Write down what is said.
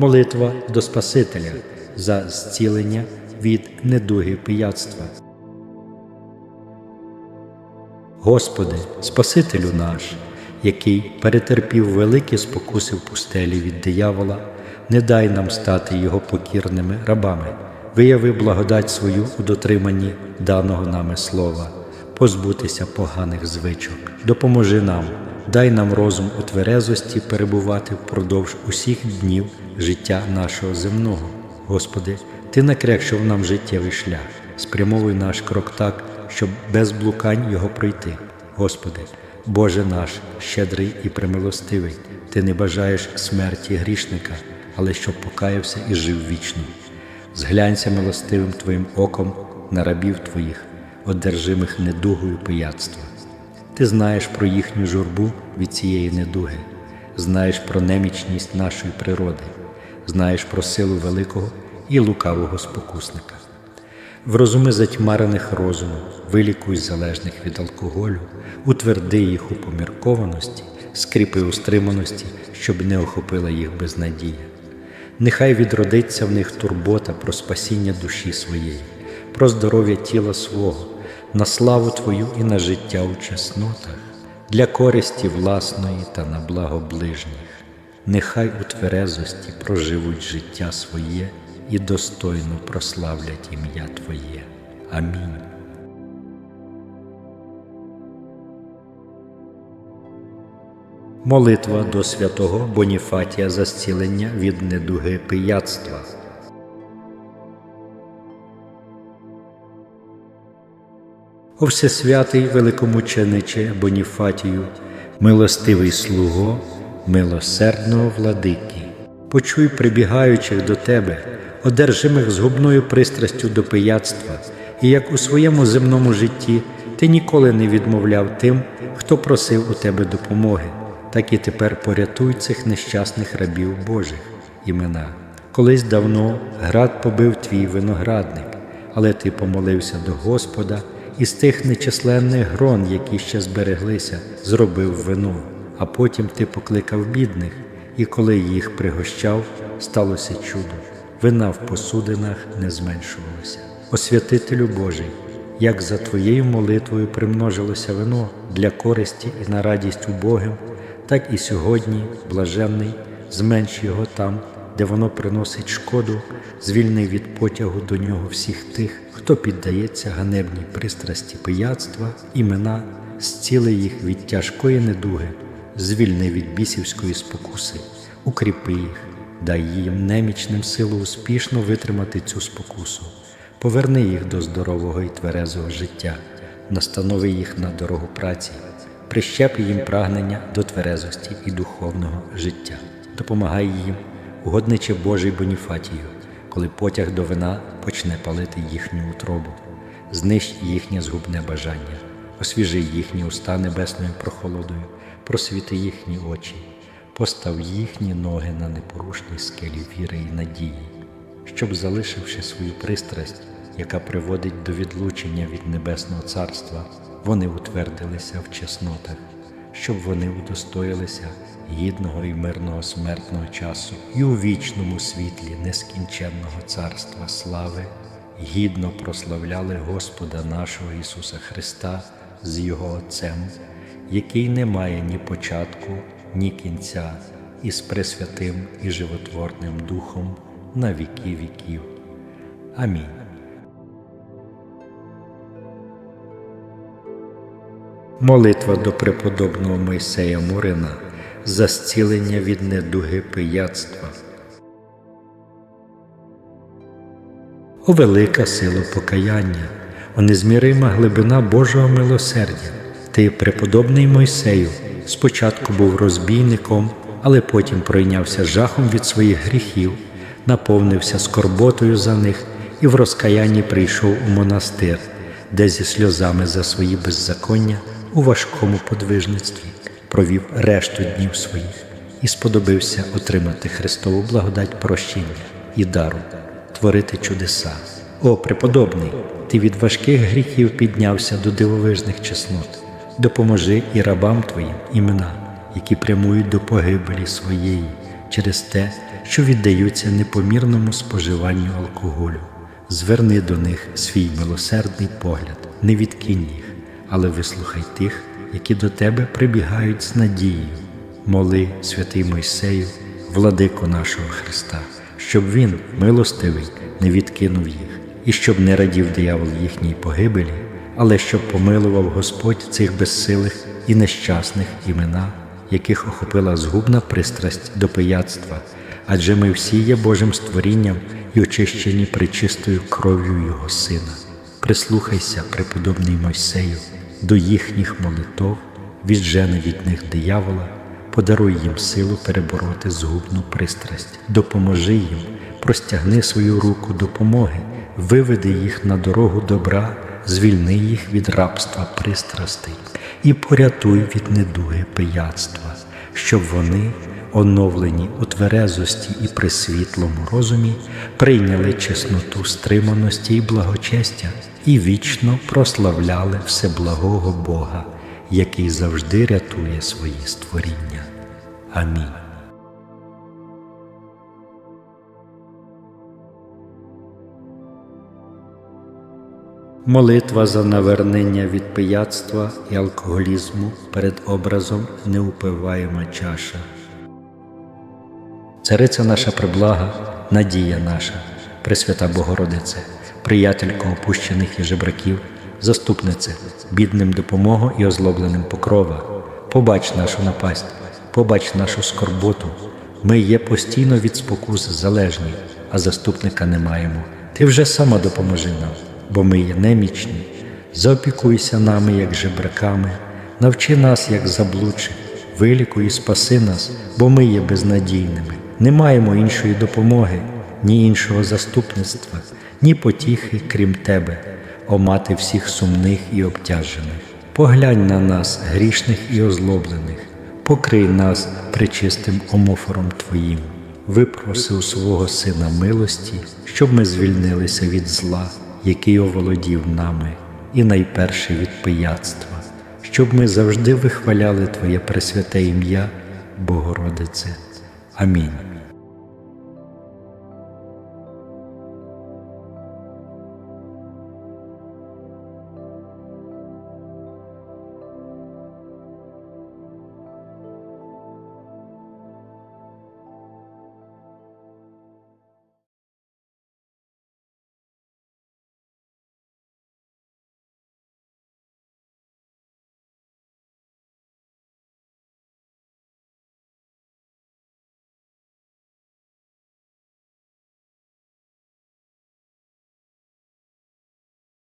Молитва до Спасителя за зцілення від недуги пияцтва. Господи, Спасителю наш, який перетерпів великі спокуси в пустелі від диявола, не дай нам стати його покірними рабами, вияви благодать свою у дотриманні даного нами слова, позбутися поганих звичок, допоможи нам, дай нам розум у тверезості перебувати впродовж усіх днів життя нашого земного. Господи, Ти накрекшив нам життєвий шлях, спрямовуй наш крок так, щоб без блукань його пройти. Господи, Боже наш, щедрий і примилостивий, Ти не бажаєш смерті грішника, але щоб покаявся і жив вічно. Зглянься милостивим Твоїм оком на рабів Твоїх, одержимих недугою пияцтва. Ти знаєш про їхню журбу від цієї недуги, знаєш про немічність нашої природи, знаєш про силу великого і лукавого спокусника. Врозуми затьмарених розуму, вилікуй залежних від алкоголю, утверди їх у поміркованості, скріпи у стриманості, щоб не охопила їх безнадія. Нехай відродиться в них турбота про спасіння душі своєї, про здоров'я тіла свого, на славу Твою і на життя у чеснотах, для користі власної та на благо ближніх. Нехай у тверезості проживуть життя своє і достойно прославлять ім'я Твоє. Амінь. Молитва до святого Боніфатія за зцілення від недуги пияцтва. О Всесвятий великомучениче Боніфатію, милостивий слуго, милосердного владики, почуй прибігаючих до тебе, одержимих згубною пристрастю до пияцтва, і як у своєму земному житті ти ніколи не відмовляв тим, хто просив у тебе допомоги, так і тепер порятуй цих нещасних рабів Божих імена. Колись давно град побив твій виноградник, але ти помолився до Господа і з тих нечисленних грон, які ще збереглися, зробив вино, а потім ти покликав бідних, і коли їх пригощав, сталося чудо. Вина в посудинах не зменшувалося. Освятителю Божий, як за твоєю молитвою примножилося вино для користі і на радість убогим, так і сьогодні, блаженний, зменш його там, де воно приносить шкоду, звільни від потягу до нього всіх тих, хто піддається ганебній пристрасті пияцтва, імена, зціли їх від тяжкої недуги, звільни від бісівської спокуси, укріпи їх, дай їм немічним силу успішно витримати цю спокусу, поверни їх до здорового і тверезого життя, настанови їх на дорогу праці, прищеп їм прагнення до тверезості і духовного життя, допомагай їм, угодниче Божий Боніфатію, коли потяг до вина почне палити їхню утробу, знищ їхнє згубне бажання, освіжи їхні уста небесною прохолодою, просвіти їхні очі, постав їхні ноги на непорушній скелі віри і надії, щоб, залишивши свою пристрасть, яка приводить до відлучення від Небесного Царства, вони утвердилися в чеснотах, щоб вони удостоїлися гідного і мирного смертного часу і у вічному світлі нескінченного царства слави гідно прославляли Господа нашого Ісуса Христа з Його Отцем, який не має ні початку, ні кінця, і з Пресвятим і животворним Духом на віки віків. Амінь. Молитва до преподобного Мойсея Мурина за зцілення від недуги пияцтва. О велика сила покаяння, о незмірима глибина Божого милосердя. Ти, преподобний Мойсею, спочатку був розбійником, але потім пройнявся жахом від своїх гріхів, наповнився скорботою за них і в розкаянні прийшов у монастир, де зі сльозами за свої беззаконня у важкому подвижництві провів решту днів своїх і сподобився отримати Христову благодать прощення і дару, творити чудеса. О, преподобний, ти від важких гріхів піднявся до дивовижних чеснот. Допоможи і рабам твоїм імена, які прямують до погибелі своєї через те, що віддаються непомірному споживанню алкоголю. Зверни до них свій милосердний погляд, не відкинь їх, але вислухай тих, які до тебе прибігають з надією. Моли, святий Мойсею, владико нашого Христа, щоб Він, милостивий, не відкинув їх, і щоб не радів диявол їхній погибелі, але щоб помилував Господь цих безсилих і нещасних імена, яких охопила згубна пристрасть до пияцтва, адже ми всі є Божим створінням і очищені причистою кров'ю Його Сина. Прислухайся, преподобний Мойсею, до їхніх молитов, віджени від них диявола, подаруй їм силу перебороти згубну пристрасть, допоможи їм, простягни свою руку допомоги, виведи їх на дорогу добра, звільни їх від рабства пристрастей і порятуй від недуги пияцтва, щоб вони, оновлені у тверезості і при світлому розумі, прийняли чесноту стриманості і благочестя і вічно прославляли всеблагого Бога, який завжди рятує свої створіння. Амінь. Молитва за навернення від пияцтва і алкоголізму перед образом неупиваєма чаша. Цариця наша приблага, надія наша, Пресвята Богородице, приятелько опущених і жебраків, заступнице, бідним допомогу і озлобленим покрова, побач нашу напасть, побач нашу скорботу. Ми є постійно від спокус залежні, а заступника не маємо. Ти вже сама допоможи нам, бо ми є немічні. Заопікуйся нами, як жебраками, навчи нас, як заблудших, вилікуй і спаси нас, бо ми є безнадійними. Не маємо іншої допомоги, ні іншого заступництва, ні потіхи, крім тебе, о мати всіх сумних і обтяжених. Поглянь на нас, грішних і озлоблених, покрий нас причистим омофором Твоїм, випроси у свого Сина милості, щоб ми звільнилися від зла, який оволодів нами, і найперше від пияцтва, щоб ми завжди вихваляли Твоє пресвяте ім'я, Богородице. Амінь.